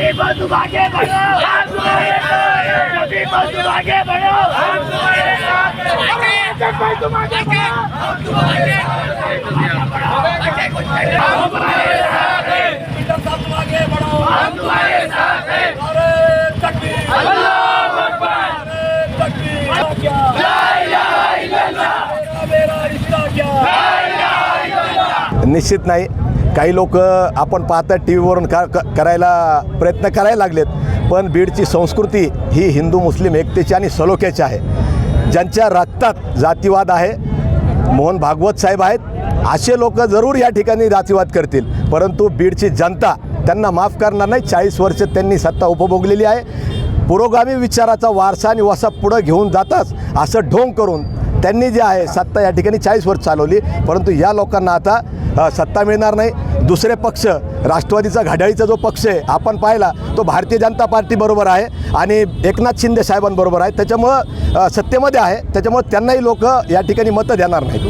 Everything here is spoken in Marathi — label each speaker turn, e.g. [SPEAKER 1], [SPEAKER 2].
[SPEAKER 1] तुम आगे आगे बढ़ो आगे बढ़ो तुम आगे बढ़ो हम तुम्हारे साथ हैं मेरा
[SPEAKER 2] निश्चित नाही. काही लोक आपण पाहता टी व्हीवरून का क- करायला प्रयत्न करायला लागलेत पण बीडची संस्कृती ही हिंदू मुस्लिम एकतेची आणि सलोख्याची आहे. ज्यांच्या रक्तात जातीवाद आहे मोहन भागवत साहेब आहेत असे लोक जरूर या ठिकाणी जातीवाद करतील. परंतु बीडची जनता त्यांना माफ करणार नाही. चाळीस वर्ष त्यांनी सत्ता उपभोगलेली आहे. पुरोगामी विचाराचा वारसा आणि वसा पुढं घेऊन जाताच असं ढोंग करून त्यांनी जे आहे सत्ता या ठिकाणी चाळीस वर्ष चालवली. परंतु या लोकांना आता सत्ता मिळणार नाही. दुसरे पक्ष राष्ट्रवादीचा घड्याळीचा जो पक्ष आहे आपण पाहिला तो भारतीय जनता पार्टीबरोबर आहे आणि एकनाथ शिंदे साहेबांबरोबर आहे. त्याच्यामुळं सत्तेमध्ये आहे. त्याच्यामुळं त्यांनाही लोक या ठिकाणी मतं देणार नाहीत.